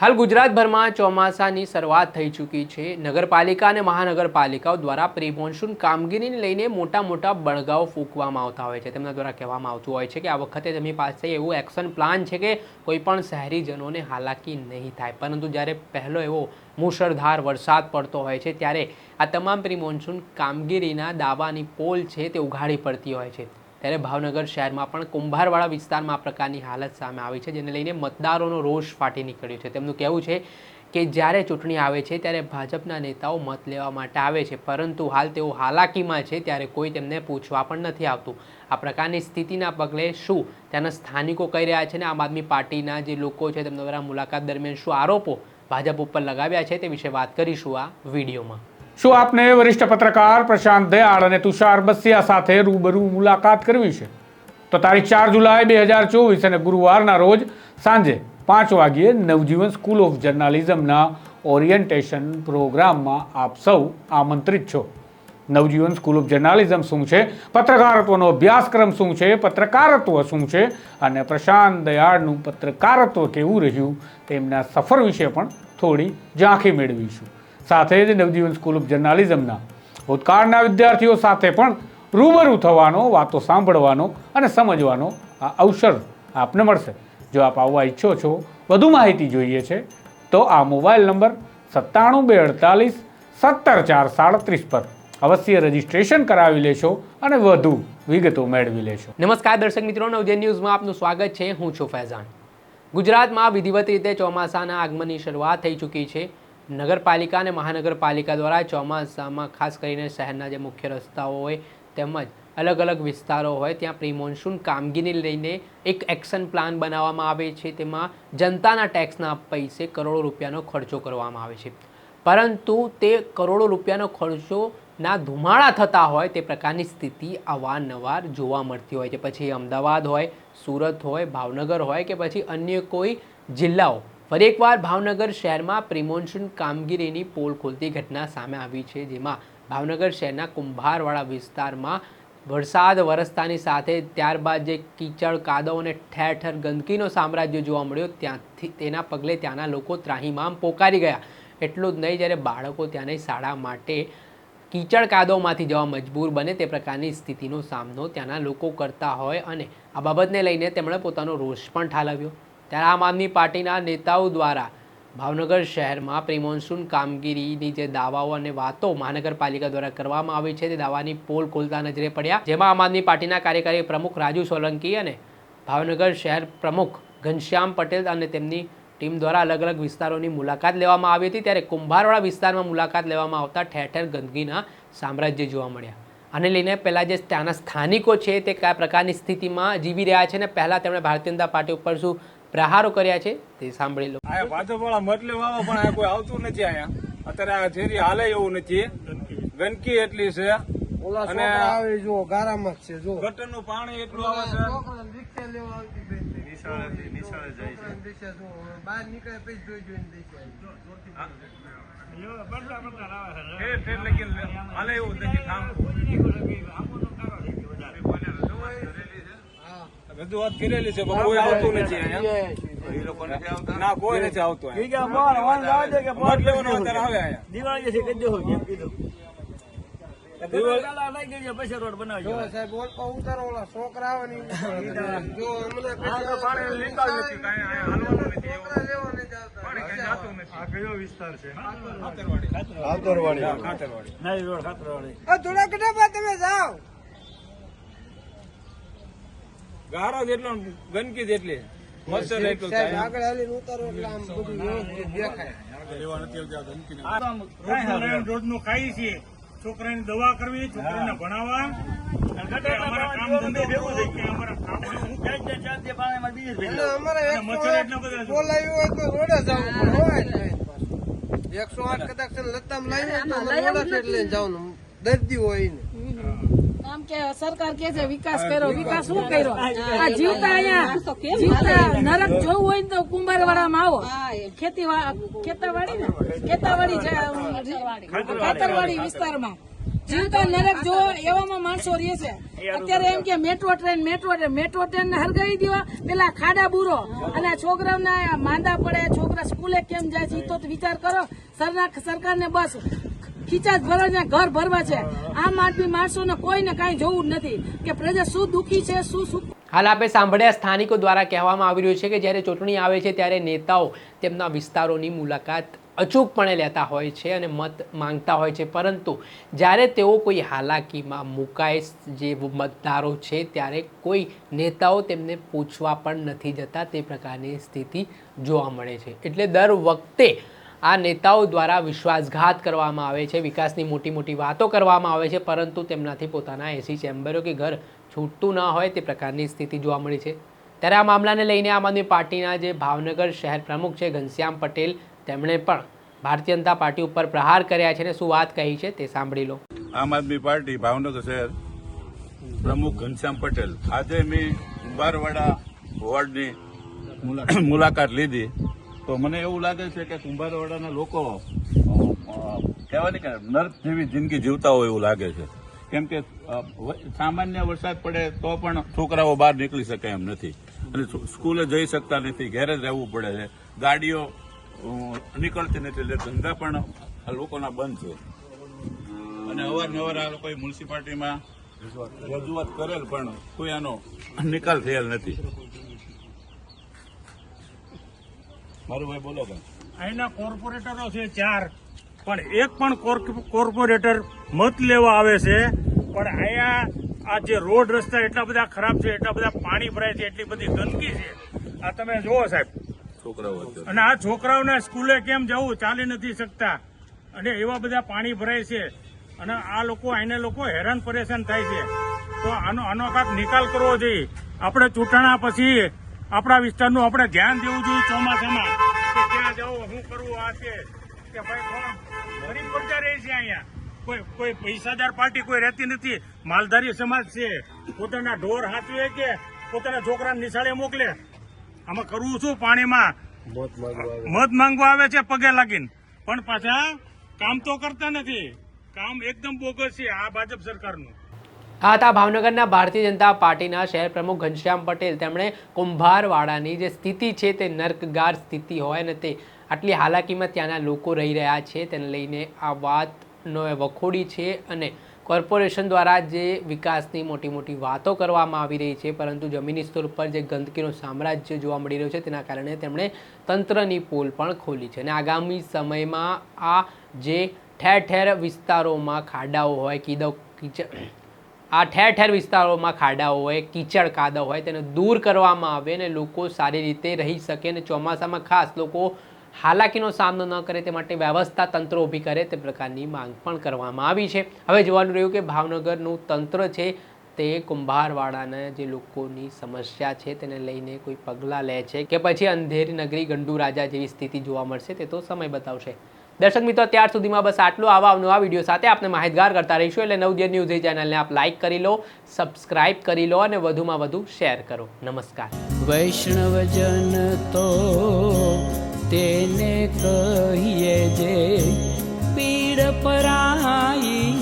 હાલ ગુજરાતભરમાં ચોમાસાની શરૂઆત થઈ ચૂકી છે. નગરપાલિકા અને મહાનગરપાલિકાઓ દ્વારા પ્રી મોન્સૂન કામગીરીને લઈને મોટા મોટા બળગાઓ ફૂંકવામાં આવતા હોય છે. તેમના દ્વારા કહેવામાં આવતું હોય છે કે આ વખતે તેમની પાસે એવું એક્શન પ્લાન છે કે કોઈપણ શહેરીજનોને હાલાકી નહીં થાય. પરંતુ જ્યારે પહેલો એવો મુશળધાર વરસાદ પડતો હોય છે, ત્યારે આ તમામ પ્રી મોન્સૂન કામગીરીના દાવાની પોલ છે તે ઉઘાડી પડતી હોય છે. ત્યારે ભાવનગર શહેરમાં પણ કુંભારવાળા વિસ્તારમાં આ પ્રકારની હાલત સામે આવી છે, જેને લઈને મતદારોનો રોષ ફાટી નીકળ્યો છે. તેમનું કહેવું છે કે જ્યારે ચૂંટણી આવે છે, ત્યારે ભાજપના નેતાઓ મત લેવા માટે આવે છે, પરંતુ હાલ તેઓ હાલાકીમાં છે, ત્યારે કોઈ તેમને પૂછવા પણ નથી આવતું. આ પ્રકારની સ્થિતિના પગલે શું ત્યાંના સ્થાનિકો કહી રહ્યા છે ને આમ આદમી પાર્ટીના જે લોકો છે, તેમના દ્વારા મુલાકાત દરમિયાન શું આરોપો ભાજપ ઉપર લગાવ્યા છે તે વિશે વાત કરીશું આ વિડીયોમાં. શું આપને વરિષ્ઠ પત્રકાર પ્રશાંત દયાળ અને તુષાર બસિયા સાથે રૂબરૂ મુલાકાત કરવી છે? તો તારીખ ચાર જુલાઈ બે હજાર ચોવીસ અને ગુરુવારના રોજ સાંજે પાંચ વાગ્યે નવજીવન સ્કૂલ ઓફ જર્નાલિઝમના ઓરિએન્ટેશન પ્રોગ્રામમાં આપ સૌ આમંત્રિત છો. નવજીવન સ્કૂલ ઓફ જર્નાલિઝમ શું છે? પત્રકારત્વનો અભ્યાસક્રમ શું છે? પત્રકારત્વ શું છે? અને પ્રશાંત દયાળનું પત્રકારત્વ કેવું રહ્યું? તેમના સફર વિશે પણ થોડી ઝાંખી મેળવીશું. સાથે જ નવજીવન સ્કૂલ ઓફ જર્નાલિઝમના ભૂતકાળના વિદ્યાર્થીઓ સાથે પણ રૂબરૂ થવાનો, વાતો સાંભળવાનો અને સમજવાનો આ અવસર આપને મળશે. જો આપ આવવા ઈચ્છો છો, વધુ માહિતી જોઈએ છે, તો આ મોબાઈલ નંબર સત્તાણું બે અડતાલીસ સત્તર ચાર સાડત્રીસ પર અવશ્ય રજીસ્ટ્રેશન કરાવી લેશો અને વધુ વિગતો મેળવી લેશો. નમસ્કાર દર્શક મિત્રો નવજે ન્યૂઝમાં આપનું સ્વાગત છે. હું છું ફૈઝાન. ગુજરાતમાં વિધિવત રીતે ચોમાસાના આગમનની શરૂઆત થઈ ચૂકી છે. નગરપાલિકા અને મહાનગરપાલિકા દ્વારા ચોમાસામાં ખાસ કરીને શહેરના જે મુખ્ય રસ્તાઓ હોય તેમજ અલગ અલગ વિસ્તારો હોય, ત્યાં પ્રી મોન્સૂન કામગીરીને લઈને એક એક્શન પ્લાન બનાવવામાં આવે છે. તેમાં જનતાના ટેક્સના પૈસે કરોડો રૂપિયાનો ખર્ચો કરવામાં આવે છે. પરંતુ તે કરોડો રૂપિયાનો ખર્ચો ના ધુમાડા થતા હોય તે પ્રકારની સ્થિતિ અવારનવાર જોવા મળતી હોય છે. પછી અમદાવાદ હોય, સુરત હોય, ભાવનગર હોય કે પછી અન્ય કોઈ જિલ્લાઓ ફરી એકવાર ભાવનગર શહેરમાં પ્રિમોન્સૂન કામગીરીની પોલ ખોલતી ઘટના સામે આવી છે, જેમાં ભાવનગર શહેરના કુંભારવાડા વિસ્તારમાં વરસાદ વરસતાની સાથે ત્યારબાદ જે કીચડ, કાદવ અને ઠેર ઠેર ગંદકીનો સામ્રાજ્ય જોવા મળ્યો, ત્યાંથી તેના પગલે ત્યાંના લોકો ત્રાહીમામ પોકારી ગયા. એટલું જ નહીં, જ્યારે બાળકો ત્યાંની શાળા માટે કીચડ, કાદવમાંથી જવા મજબૂર બને તે પ્રકારની સ્થિતિનો સામનો ત્યાંના લોકો કરતા હોય અને આ બાબતને લઈને તેમણે પોતાનો રોષ પણ ઠાલવ્યો. ત્યારે આમ આદમી પાર્ટીના નેતાઓ દ્વારા ભાવનગર શહેરમાં પ્રિમોન્સૂન કામગીરીની જે દાવાઓ અને વાતો મહાનગરપાલિકા દ્વારા કરવામાં આવી છે, તે દાવાની પોલ ખોલતા નજરે પડ્યા. જેમાં આમ આદમી પાર્ટીના કાર્યકારી પ્રમુખ રાજુ સોલંકી અને ભાવનગર શહેર પ્રમુખ ઘનશ્યામ પટેલ અને તેમની ટીમ દ્વારા અલગ અલગ વિસ્તારોની મુલાકાત લેવામાં આવી હતી. ત્યારે કુંભારવાળા વિસ્તારમાં મુલાકાત લેવામાં આવતા ઠેર ઠેર ગંદકીના સામ્રાજ્ય જોવા મળ્યા. આને લઈને પહેલાં જે ત્યાંના સ્થાનિકો છે, તે કયા પ્રકારની સ્થિતિમાં જીવી રહ્યા છે ને પહેલાં તેમણે ભારતીય જનતા પાર્ટી ઉપર શું પ્રહારો કર્યા છે તે સાંભળી લો. આ ભાજપ વાળા મતલે વાળા પણ આ કોઈ આવતું નથી અહીંયા અત્યારે આ ઝેરી હાલે એવું નથી. ગંદકી એટલી છે. ઓલા અને આવે જો ગારામાં જ છે જો ગટરનું પાણી એટલું આવે છે. રિક્ષા લેવા. છોકરાને રિક્ષા બહાર નીકળે પછી જોઈ જોઈને હાલે એવું નથી કામ. રજૂઆત કરેલી છે પણ કોઈ આવતું નથી ના કોઈ નથી આવતું છોકરા થોડા કટાપા તમે જાઓ. ગારો જેટલો ગંદકી જેટલી મચ્છર એટલું થાય આગળ હાલીને ઉતારો એટલે આમ બધું વ્યવસ્થિત દેખાય રોજનું ખાઈ છીએ છોકરાની દવા કરવી છોકરાને ભણાવવા અમારા કામ ધંધો ભેગું થઈ ગયા અમારા કામનું હું ક્યાં જ મચ્છર એટલા આઠ બધા છે. બોલાવ્યું હોય તો રોડે જવું હોય જ નહીં પાછું. એકસો આઠ કદાચ લતામ હોય તો લઈને જવાનું દર્દી હોય ને આમ કે સરકાર કે છે વિકાસ કર્યો વિકાસ શું કર્યો? આ જીવતા અહીંયા જીવતા નરક જોવું હોય ને તો કુંભારવાડામાં આવો. ખેતી ખેતાવાડી ને? ખેતાવાડી ખેતરવાડી વિસ્તારમાં. જીવતા નરક જો એવામાં માણસો રહે છે. અત્યારે એમ કે metro train metro train metro train ને હરગાવી દેવા. પેલા ખાડા બુરો. અને આ છોકરાઓને માંદા પડે છોકરા સ્કૂલે કેમ જાય છે તો વિચાર કરો. સરકાર સરકારને બસ ખીચાત ભરવા ઘર ભરવા છે. આમ આદમી માણસોને કોઈને કાંઈ જોવું નથી કે પ્રજા શું દુઃખી છે, શું સુખ હાલ આપણે સાંભળ્યા સ્થાનિકો દ્વારા કહેવામાં આવી રહ્યું છે કે જ્યારે ચૂંટણી આવે છે ત્યારે નેતાઓ તેમના વિસ્તારોની મુલાકાત અચૂકપણે લેતા હોય છે અને મત માંગતા હોય છે. પરંતુ જ્યારે તેઓ કોઈ હાલાકીમાં મુકાય જે મતદારો છે, ત્યારે કોઈ નેતાઓ તેમને પૂછવા પણ નથી જતા. તે પ્રકારની સ્થિતિ જોવા મળે છે. એટલે દર વખતે આ નેતાઓ દ્વારા વિશ્વાસઘાત કરવામાં આવે છે, વિકાસની મોટી મોટી વાતો કરવામાં આવે છે, પરંતુ તેમનાથી પોતાના એસી ચેમ્બરો કે ઘર છૂટતું ન હોય તે પ્રકારની સ્થિતિ જોવા મળી છે. ત્યારે આ મામલાને લઈને આમ આદમી પાર્ટીના જે ભાવનગર શહેર પ્રમુખ છે, ઘનશ્યામ પટેલ, તેમણે પણ ભારતીય જનતા પાર્ટી ઉપર પ્રહાર કર્યા છે અને શું વાત કહી છે તે સાંભળી લો. આમ આદમી પાર્ટી ભાવનગર શહેર પ્રમુખ ઘનશ્યામ પટેલ. આજે મેં કુંભારવાડા વોર્ડની મુલાકાત લીધી. તો મને એવું લાગે છે કે કુંભારવાડાના લોકો અ, અ, કહેવાય ને કે નર્ક જેવી જિંદગી જીવતા હોય એવું લાગે છે. કેમ કે સામાન્ય વરસાદ પડે તો પણ છોકરાઓ બહાર નીકળી શકે એમ નથી. અને સ્કૂલે જઈ શકતા નથી ઘેરે જ રહેવું પડે છે. ગાડીઓ નીકળતી નથી એટલે ધંધા પણ આ લોકોના બંધ છે. અને અવારનવાર આ લોકોએ મ્યુનિસિપાલિટીમાં રજૂઆત કરેલ પણ કોઈ આનો નિકાલ થયેલ નથી. મારું ભાઈ. બોલો અહીંના કોર્પોરેટરો છે ચાર. પણ એક પણ કોર્પ- કોર્પોરેટર મત લેવા આવે છે. પણ અહીંયા આ જે રોડ રસ્તા એટલા બધા ખરાબ છે એટલા બધા પાણી ભરાય છે એટલી બધી ગંદકી છે. આ તમે જુઓ સાહેબ. છોકરાઓ અને આ છોકરાઓને સ્કૂલે કેમ જવું? ચાલી નથી શકતા. અને એવા બધા પાણી ભરાય છે. અને આ લોકો અહીંને લોકો હેરાન પરેશાન થાય છે. તો આનો આનો કાંક નિકાલ કરવો જોઈએ. આપણે ચૂંટણા પછી આપણા વિસ્તારનું આપણે ધ્યાન દેવું જોઈએ ચોમાસામાં. કે ક્યાં જવું શું કરવું આ છે કે ભાઈ કોણ? ગરીબ પ્રજા રહે છે અહીંયા. કોઈ કોઈ પૈસાદાર પાર્ટી કોઈ રહેતી નથી. માલધારી સમાજ છે. પોતાના ઢોર હાથવે કે પોતાના છોકરાને નિશાળે મોકલે. આમાં કરવું શું પાણીમાં? મત માંગવા આવે છે પગે લાગીને. પણ પાછા કામ તો કરતા નથી. કામ એકદમ બોગસ છે આ ભાજપ સરકારનું. આ હતા ભાવનગરના ભારતીય જનતા પાર્ટીના શહેર પ્રમુખ ઘનશ્યામ પટેલ, તેમણે કુંભારવાડાની જે સ્થિતિ છે તે નર્કગાર સ્થિતિ હોય અને તે આટલી હાલાકીમાં ત્યાંના લોકો રહી રહ્યા છે, તેને લઈને આ વાતનો વખોડી છે અને કોર્પોરેશન દ્વારા જે વિકાસની મોટી મોટી વાતો કરવામાં આવી રહી છે, પરંતુ જમીની સ્તર ઉપર જે ગંદકીનું સામ્રાજ્ય જોવા મળી રહ્યું છે, તેના કારણે તેમણે તંત્રની પોલ પણ ખોલી છે. અને આગામી સમયમાં આ જે ઠેર ઠેર વિસ્તારોમાં ખાડાઓ હોય કીદો કીચડ આ ઠેર ઠેર વિસ્તારોમાં ખાડાઓ હોય, કીચડ કાદવ હોય, તેને દૂર કરવામાં આવે અને લોકો સારી રીતે રહી શકે અને ચોમાસામાં ખાસ લોકો હાલાકીનો સામનો ન કરે, તે માટે વ્યવસ્થા તંત્ર ઊભી કરે, તે પ્રકારની માંગ પણ કરવામાં આવી છે. હવે જોવાનું રહ્યું કે ભાવનગરનું તંત્ર છે તે કુંભારવાળાના જે લોકોની સમસ્યા છે તેને લઈને કોઈ પગલાં લે છે કે પછી અંધેરી નગરી ગંડુ રાજા જેવી સ્થિતિ જોવા મળશે તે તો સમય બતાવશે. દર્શક મિત્રો, ત્યાર સુધીમાં બસ આટલું આવા નવા વીડિયો સાથે આપણે માહિતગાર કરતા રહીશું. એટલે નવ નવદિયર ન્યૂઝ એ ચેનલને આપ લાઇક કરી લો, સબસ્ક્રાઇબ કરી લો અને વધુમાં વધુ શેર કરો. નમસ્કાર. વૈષ્ણવજન તો તેને કહીએ જે પીડ પરાઈ